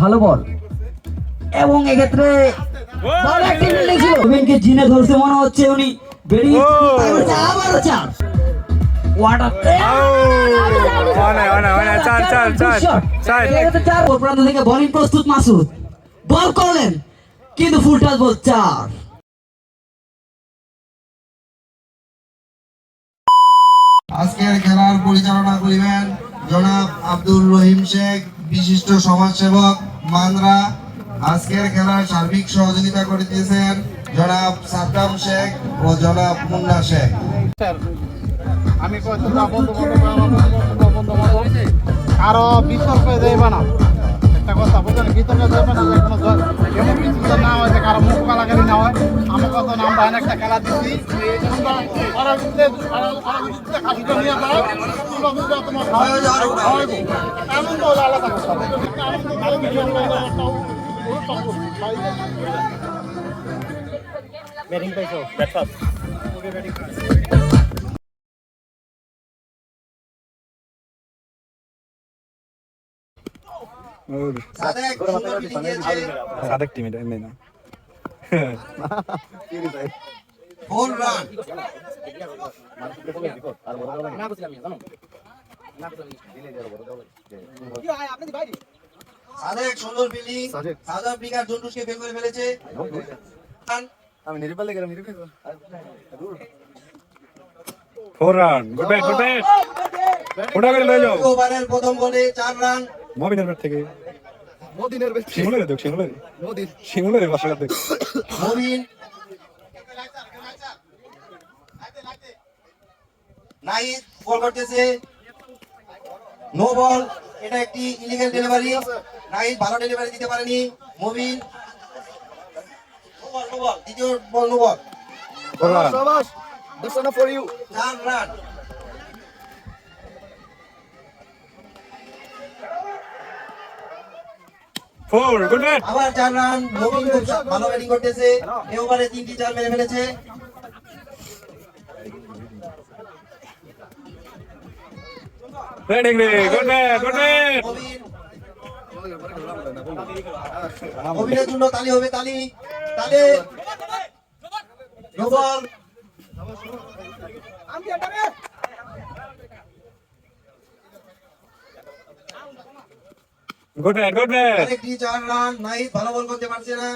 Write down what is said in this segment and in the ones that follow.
ভালো বল। এবং এক্ষেত্রে ভালো একটি ফিল্ডিং ছিল রবিনকে জিনে ধরছে মনে হচ্ছে উনি। বেরিয়ে আবারও চার ওয়াটার প্রান্ত থেকে বোলিং প্রস্তুত মাসুদ। বল করলেন কিন্তু ফুল টাচ বল চার। আজকের খেলার পরিচালনা করিবেন জনাব আব্দুল রহিম শেখ বিশিষ্ট সমাজসেবক। মানরা আজকের খেলার সার্বিক সহযোগিতা করে দিয়েছেন জনাব সাদ্দাম শেখ ও জনাব মুন্না শেখ। আমি কারও বিতর্কে যাইবে না। একটা কথা বুঝলেন? বিতর্কে যাইবে না কোনো এমন কিছু যে না হয় যে কারও মুখ গালাগালি না হয়। আমার কত নাম বাইন একটা খেলা দিচ্ছি তোমরা ওরা যদি ওরা ওরা না। ফোর রান সাদেক সুন্দর ফিল্ডিং সাউথ আফ্রিকার জন্টুসকে বের করে ফেলেছে। আমি নিরুপালে গেলাম নিরুপালে four run good bat good bat ওটা করে লয়ে যাও ওভারের প্রথম বলে চার রান মবিনের ব্যাট থেকে। শিমুলের দেখ শিমুলের। শিমুলের বাসা দেখ মবিন নাইট বল করতেছে। নো বল এটা একটি ইলিগাল ডেলিভারি নাইট ভালো ডেলিভারি দিতে পারেনি। মবিন। দ্বিতীয় ball no ball four run run. Four good bat আবার চার রান মবিন খুব ভালো ব্যাটিং করতেছে। এ ওভারে তিনটি চার মেরে ফেলেছে। ব্যাটিং রে গুড ব্যাট গুড ব্যাট মবিনের জন্য তালি হবে তালি তালি। No ball good bat good bat আরেকটি চার রান? নাইট ভালো বল করতে পারছে না।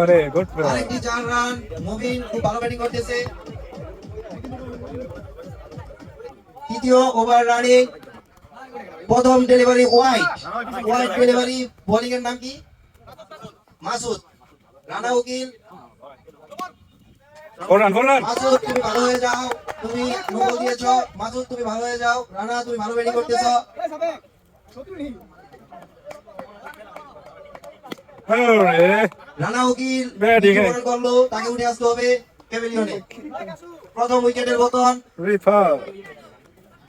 আরে গুড ব্যাট আরেকটি চার রান? মুবিন খুব ভালো ব্যাটিং করতেছে। তৃতীয় ওভার রানে প্রথম delivery wide wide delivery bowling এর নাম কি? মাসুদ। রানা উকিল। Four run four run Masud তুমি ভালো হয়ে যাও। তুমি নোবল দিয়েছ। মাসুদ তুমি ভালো হয়ে যাও। রানা তুমি ভালো ব্যাটিং করতেছো। রানা উকিল Batting, দ্বিতীয় ball করল তাকে উঠে আসতে হবে প্যাভিলিয়নে। প্রথম উইকেটের পতন। রিফার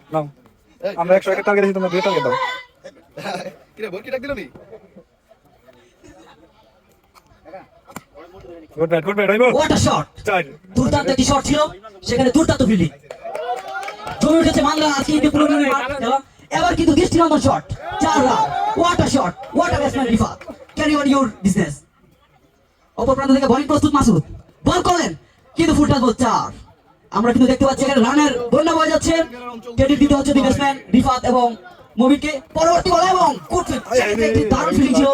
নাও। আমরা একশো একটা টার্গেট দিয়েছি তোমরা দুই টার্গেট দাও। গুড ব্যাট গুড ব্যাট হইব ওয়াটার শট চার দুর্দান্ত একটি শট ছিল সেখানে দুর্দান্ত ফিল্ডিং জমে উঠেছে মানলা আজকে ইন্ডিয়া পুরোপুরি খেলা। এবার কিন্তু দৃষ্টিনন্দন শট চার run. What a shot what a batsman Rifat. Carry on your business অপর প্রান্ত থেকে বলিং প্রস্তুত মাসুদ। বল করলেন কিন্তু ফুল টাচ বল চার। আমরা কিন্তু দেখতে পাচ্ছি এখানে রানের বন্যা বয়ে যাচ্ছে। ক্রেডিট দিতে হচ্ছে ব্যাটসম্যান রিফাত এবং মুবিনকে। পরবর্তী বল এবং দারুণ ফিল্ডিং ছিল।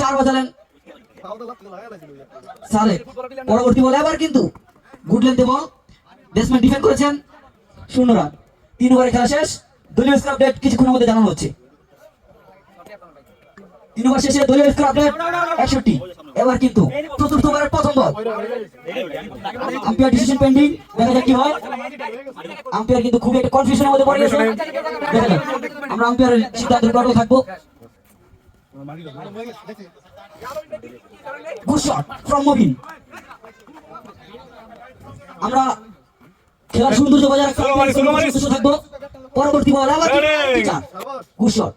চার বাজালেন সালে পরবর্তী বল এবার কিন্তু গুড লেন্থে বল ব্যাটসম্যান ডিফেন্ড করেছেন শূন্য রান তিন ওভারে খেলা শেষ। দলীয় স্কোর আপডেট কিছুক্ষণের মধ্যে জানানো হচ্ছে। তিন ওভার শেষে দলীয় স্কোর আপডেট একষট্টি। এবার কিন্তু চতুর্থ ওভারের প্রথম বল আম্পায়ার ডিসিশন পেন্ডিং দেখা যাক কি হয়। আম্পায়ার কিন্তু খুব একটা কনফিউশনের মধ্যে পড়ে গেছে। দেখা যাক। আমরা আম্পায়ারের সিদ্ধান্তের উপর থাকব। গুড শট ফ্রম মুবিন আমরা খেলার সৌন্দর্য বজায় রাখতে থাকব। পরবর্তী বল আবার! গুড শট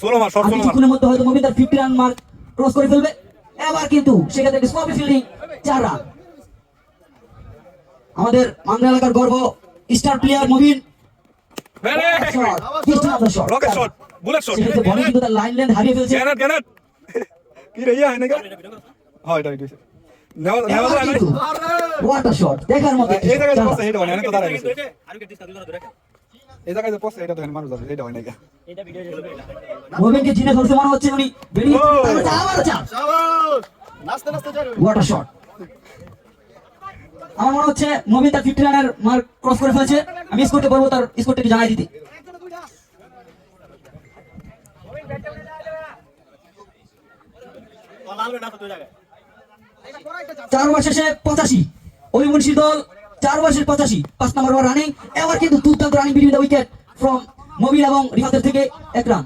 ষোলো মার শর্ট আর ষোলো মার কিছুক্ষণের মধ্যে হয়তো মুবিন তার ফিফটি রান মার্ক ক্রস করে ফেলবে। এবার কিন্তু ফিল্ডিং চার রান আমাদের মাংরা এলাকার গর্ব star player Mubin shot shot. সেক্ষেত্রে বলে কিন্তু তার লাইন লেন্থ হারিয়ে ফেলছে. কি রে ইয়া হ্যাঁ এটা এটা নেওয়া নেওয়া এবার যায় না কিন্তু what a shot দেখার মতো এই জায়গায় shot। পড়ছে হয় না তো দাঁড়ায় গেছে। এই জায়গায় যে এটা মানুষ হয় না ফেলছে মনে হচ্ছে উনি বেরিয়ে শাবাশ যাবে আমার মনে হচ্ছে তার ফিফটি রানের মার্ক ক্রস করে ফেলেছে। আমি স্কোরকে বলব তার স্কোরটাকে জানাই দিতে। চার ওভার শেষে পঁচাশি। অলিমুন্সি দল চার ওভার শেষে পঁচাশি। পাঁচ নম্বর ওভার রানিং এবার কিন্তু দুর্দান্ত running between the wicket from Mobin এবং রিফাতের থেকে এক রান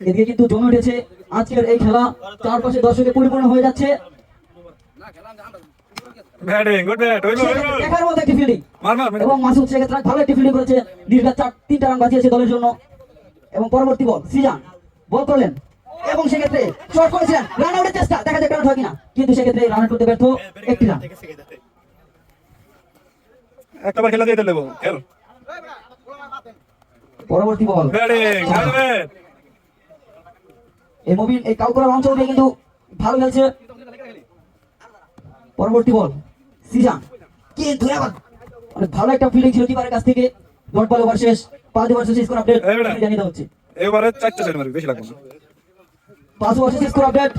এদিকে কিন্তু জমে উঠেছে আজকের এই খেলা। চারপাশে দর্শকে পরিপূর্ণ হয়ে যাচ্ছে। ব্যাটিং গুড ব্যাট হইবো হইবো দেখার মতো একটি ফিল্ডিং মার মার এবং মাসুদ সেক্ষেত্রে ভালো একটি ফিল্ডিং করেছে। নির্ঘাত চার তিনটা রান বাঁচিয়েছে দলের জন্য। এবং পরবর্তী বল সিজান। বল করলেন। এবং সেক্ষেত্রে শর্ট করেছিলেন। রান আউটের চেষ্টা। দেখা যাক রান হয় কিনা। কিন্তু সেক্ষেত্রে রান আউট করতে ব্যর্থ একটি রান খেলা দিয়ে দেবো। খেল। পরবর্তী বল ব্যাটিং এই মুভির এই কাউকরা অঞ্চল দিয়ে কিন্তু ভালো খেলছে। পরবর্তী বল সিজান কিন্তু এবার অনেক ভালো একটা ফিল্ডিং ছিল কিপারের কাছ থেকে? ডট বল ওভার শেষ পাঁচ ওভার শেষ স্কোর আপডেট জানিয়ে দেওয়া হচ্ছে। এবারে চারটা সাইড মারবি বেশি লাগবে না। পাঁচ ওভার শেষ স্কোর আপডেট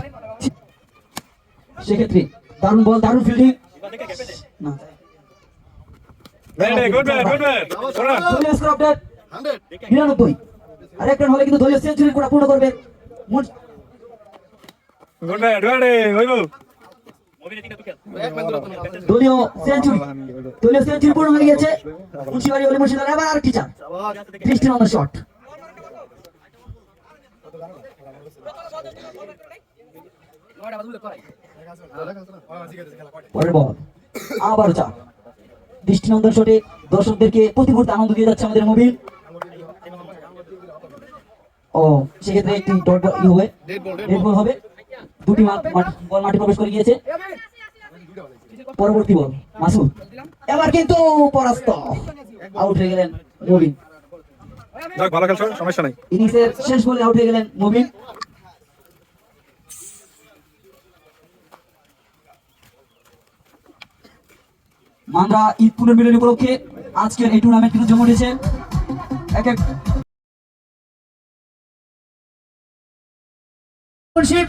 সেক্ষেত্রে দারুণ বল দারুণ ফিল্ডিং না। গুড ব্যাট গুড ব্যাট দলীয় স্কোর আপডেট হান্ড্রেড নিরানব্বই আর এক হলে কিন্তু দলীয় সেঞ্চুরি পূর্ণ করবে মুন- গুড ব্যাট ব্যাটিং হইবো। ম্যান দৌড়া দলীয় সেঞ্চুরি দলীয় সেঞ্চুরি পূর্ণ হয়ে গেছে। মুন্সিবাড়ি অলি মুর্শিদাবাদ এবার কি চান? শাবাশ দৃষ্টিনন্দন শট পরের বল। আবার চার দৃষ্টিনন্দন শটে দর্শকদেরকে প্রতি মুহূর্তে আনন্দ দিয়ে যাচ্ছে আমাদের মোবিল ও সেক্ষেত্রে একটি ডট ই হবে ডেড বল হবে। দুটি বল মাঠে প্রবেশ করে গিয়েছে। পরবর্তী বল মাসুদ। এবার কিন্তু পরাস্ত। আউট হয়ে গেলেন মুবিন। যাক ভালো খেলছো সমস্যা নাই। ইনিংসের শেষ বলে আউট হয়ে গেলেন মুবিন। ঈদ পুনর্মিলন উপলক্ষে আজকের এই টুর্নামেন্ট কিন্তু জমে উঠেছে। এক এক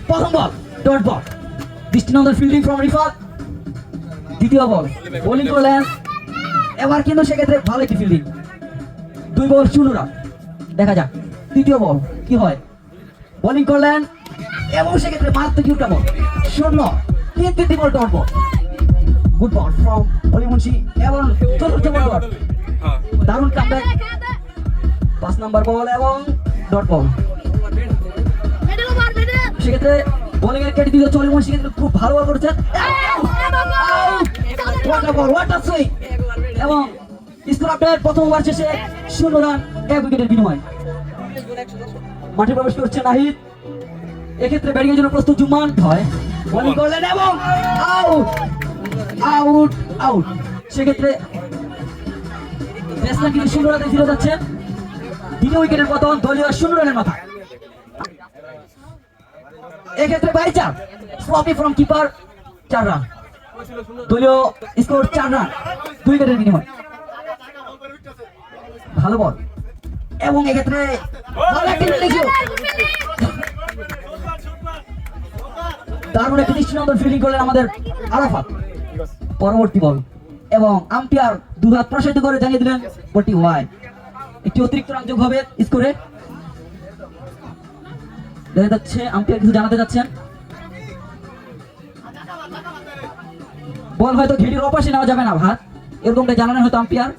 প্রথম বল। ডট বল দৃষ্টিনন্দন ফিল্ডিং ফ্রম রিফাত দ্বিতীয় বল বোলিং করলেন এবার কিন্তু সেক্ষেত্রে ভালো একটি ফিল্ডিং দুই বল শূন্য রান দেখা যাক তৃতীয় বল কি হয়? বোলিং করলেন এবং সেক্ষেত্রে মারাত্মক কিউটা বল শূন্য তিন তিনটি ball dot ball good ball from অলিমুন্সি এবং চতুর্থ বল ডট দারুণ কামব্যাক পাঁচ নাম্বার বল এবং ডট বল সেক্ষেত্রে বোলিং এর কেটে দিল চলিমুন সেক্ষেত্রে খুব ভালো ওয়াটার সুইং এবং স্কোর আপডেট প্রথম ওভার শেষে শূন্য রান, এক উইকেটের বিনিময়। মাঠে প্রবেশ করছে নাহিদ। এক্ষেত্রে ব্যাটিং এর জন্য প্রস্তুত জুম্মান। হয় বোলিং করলেন এবং আউট আউট আউট সেক্ষেত্রে ব্যাটসম্যান কিন্তু শূন্য রানে ফিরে যাচ্ছে দ্বিতীয় উইকেটের পতন, দলীয় শূন্য রানের মাথায়। এক্ষেত্রে বাই চার স্লপি ফ্রম কিপার চার রান দলীয় স্কোর চার রান দুই বিনিময়। ভালো বল এবং এক্ষেত্রে ভালো একটি দারুণ একটি দৃষ্টিনন্দন ফিল্ডিং করলেন আমাদের আরাফাত। পরবর্তী বল এবং আম্পায়ার দু হাত প্রসারিত করে জানিয়ে দিলেন, বলটি ওয়াই একটি অতিরিক্ত রান যোগ হবে স্কোরে দেখা যাচ্ছে আম্পায়ার কিছু জানাতে যাচ্ছেন। বল হয়তো ঘেটির অপাশে নেওয়া যাবে না ভাত। এরকমটা জানানো হয়তো আম্পায়ার।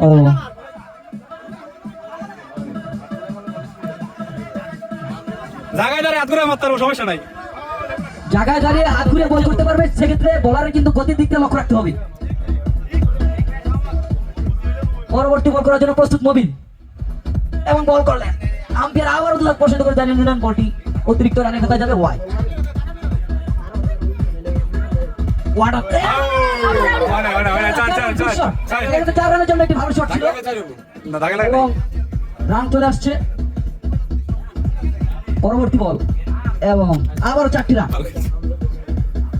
ও। জায়গায় দাঁড়িয়ে হাত করে মারতে পারব সমস্যা নাই। জায়গায় দাঁড়িয়ে হাত ঘুরে বল করতে পারবে সেক্ষেত্রে বলারের কিন্তু গতির দিকটা লক্ষ্য রাখতে হবে। পরবর্তী বল করার জন্য প্রস্তুত মবিন। এবং বল করলেন। আম্পায়ার আবারও দুলাখ পছন্দ করে জানিয়ে দিলেন বলটি অতিরিক্ত রানের খাতায় যাবে ওয়াই একটি ভালো শট ছিল। এবং রান চলে আসছে। পরবর্তী বল। এবং আবারও চারটি রান।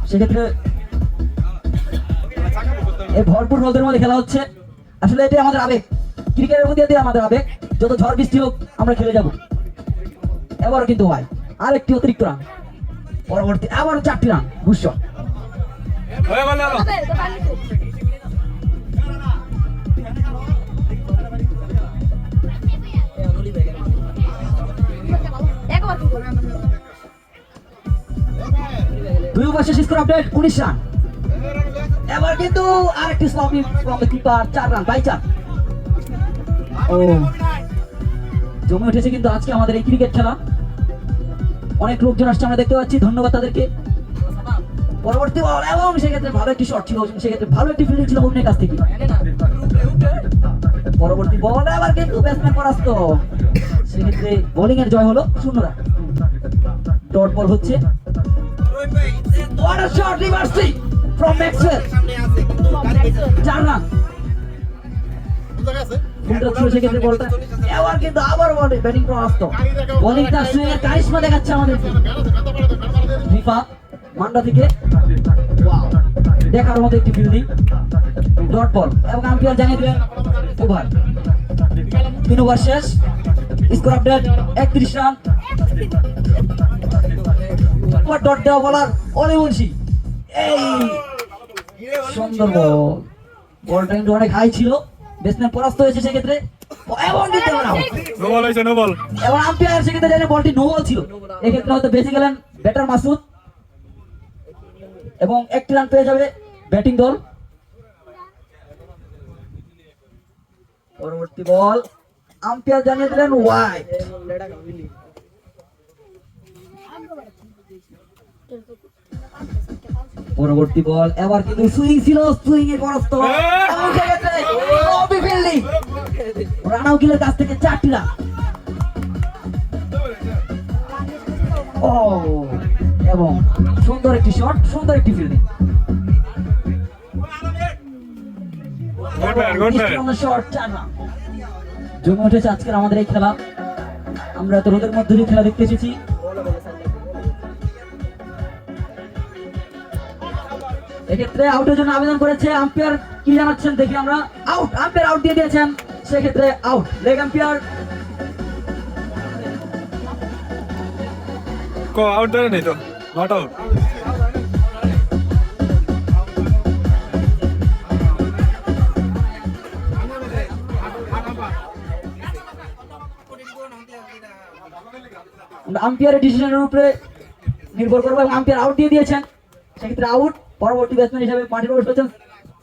সেক্ষেত্রে এই ভরপুর রোদের মধ্যে খেলা হচ্ছে। আসলে এটাই আমাদের আবেগ। ক্রিকেটের প্রতি আমাদের আবেগ। যত ঝড় বৃষ্টি হোক, আমরা খেলে যাব। এবারও কিন্তু হয়। আরেকটি অতিরিক্ত রান। পরবর্তী আবারও চারটি রান। বুঝছ দুই ওভার শেষ স্কোর আপডেট, উনিশ রান। এবার কিন্তু আরেকটি স্লপি ফ্রম দ্য কিপার চার রান বাই চার। ও। জমে উঠেছে কিন্তু আজকে আমাদের এই ক্রিকেট খেলা। অনেক লোকজন আসছে আমরা দেখতে পাচ্ছি ধন্যবাদ তাদেরকে। পরবর্তী বল এবং সেক্ষেত্রে ভালো একটি শট ছিল সেক্ষেত্রে ভালো একটি ফিল্ডিং ছিল কাছ থেকে। পরবর্তী বল এবার কিন্তু ব্যাটসম্যান পরাস্ত। সেক্ষেত্রে বোলিং এর জয় হলো শূন্য রান ডট বল হচ্ছে shot, reverse swing from চার রান সেক্ষেত্রে বলটা এবার কিন্তু আবার বলে ব্যাটিং করে আসতো বোলিং সুইং এর কারিশমা দেখাচ্ছে আমাদের। রিফাত মান্ডা থেকে। দেখার মতো একটি ফিল্ডিং ডট বল এবং আম্পায়ার জানিয়ে দিলেন ওভার তিন ওভার শেষ। স্কোর আপডেট একত্রিশ রান। ডট দেওয়া বলার অলি মুন্সি এই সুন্দর বল বলটা কিন্তু অনেক হাই ছিল। ব্যাটসম্যান পরাস্ত হয়েছে সেক্ষেত্রে। এবং দিতে পারে নো বল হইছে নো বল এবং আম্পায়ার সেক্ষেত্রে জানে বলটি নো বল ছিল। এক্ষেত্রে হয়তো বেঁচে গেলেন ব্যাটার মাসুদ। এবং একটি রান পেয়ে যাবে ব্যাটিং দল। পরবর্তী বল আম্পায়ার জানিয়ে দিলেন ওয়াইড পরবর্তী বল এবার কিন্তু সুইং ছিল সুইং এর পরস্ত। সেক্ষেত্রে রানা উকিলের কাছ থেকে চারটি রান ও এবং সুন্দর একটি শট সুন্দর একটি ফিল্ডিং জমে উঠেছে আজকের আমাদের এই খেলা। আমরা তো রোদের মধ্যে খেলা দেখতে এসেছি। এক্ষেত্রে আউটের জন্য আবেদন করেছে আম্পায়ার কি জানাচ্ছেন দেখি আমরা? আউট আম্পায়ার আউট দিয়ে দিয়েছেন। সেক্ষেত্রে আউট লেগ আম্পায়ার কো আউট ধরে নেই তো? নট আউট আম্পায়ারের ডিসিশনের উপরে নির্ভর করব এবং আম্পায়ার আউট দিয়ে দিয়েছেন। সেক্ষেত্রে আউট পরবর্তী ব্যাটসম্যান হিসেবে মাঠে প্রবেশ করেছেন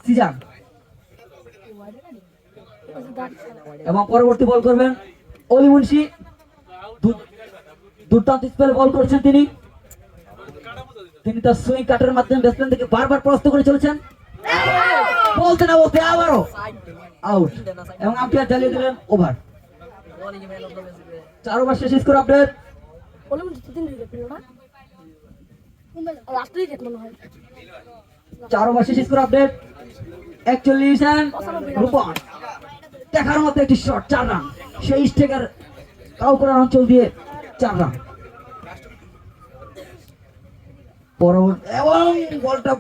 সিজান এবং পরবর্তী বল করবেন অলি মুন্সি। দুর্দান্ত স্পেল বল করছেন তিনি। তিনি তার সুইং কাটার মাধ্যমে ব্যাটসম্যান থেকে বারবার প্রস্ত করে চলেছেন। বলতে না বলতে আবারও আউট এবং আম্পায়ার চালিয়ে দিলেন ওভার চার ওভার শেষ স্কোর আপডেট চার ওভার শেষ স্কোর আপডেট একচল্লিশ রান রূপন। দেখার মতো একটি শট চার রান সেই স্টেকার কাউকরার অঞ্চল দিয়ে চার রান পরবর্তী এবং বলটা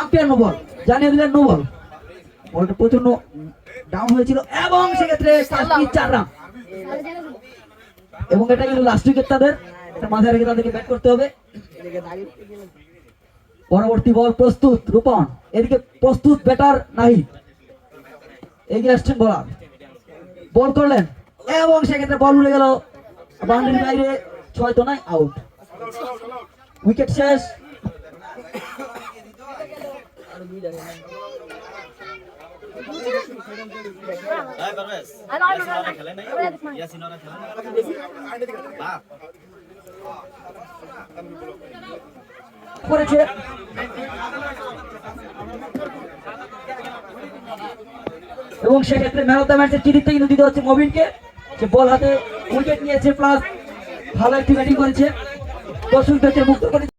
আম্পায়ার বল জানিয়ে দিলেন বলটা প্রচণ্ড ডাউন হয়েছিল এবং সেক্ষেত্রে চার রান এবং এটা কিন্তু লাস্ট উইকেট তাদের। মাথায় রেখে তাদেরকে ব্যাট করতে হবে। পরবর্তী বল প্রস্তুত, রূপন। এদিকে প্রস্তুত ব্যাটার নাহি এগিয়ে আসছেন বলার। বল করলেন। এবং সেক্ষেত্রে বল উড়ে গেল। বাউন্ডারির বাইরে ছয় তো নাই আউট। উইকেট শেষ। করেছে। এবং সেক্ষেত্রে ম্যান অফ দ্য ম্যাচের কৃতিত্ব কিন্তু দিতে হচ্ছে মবিনকে যে বল হাতে উইকেট নিয়েছে প্লাস ভালো একটি ব্যাটিং করেছে। দর্শকদেরকে মুক্ত করে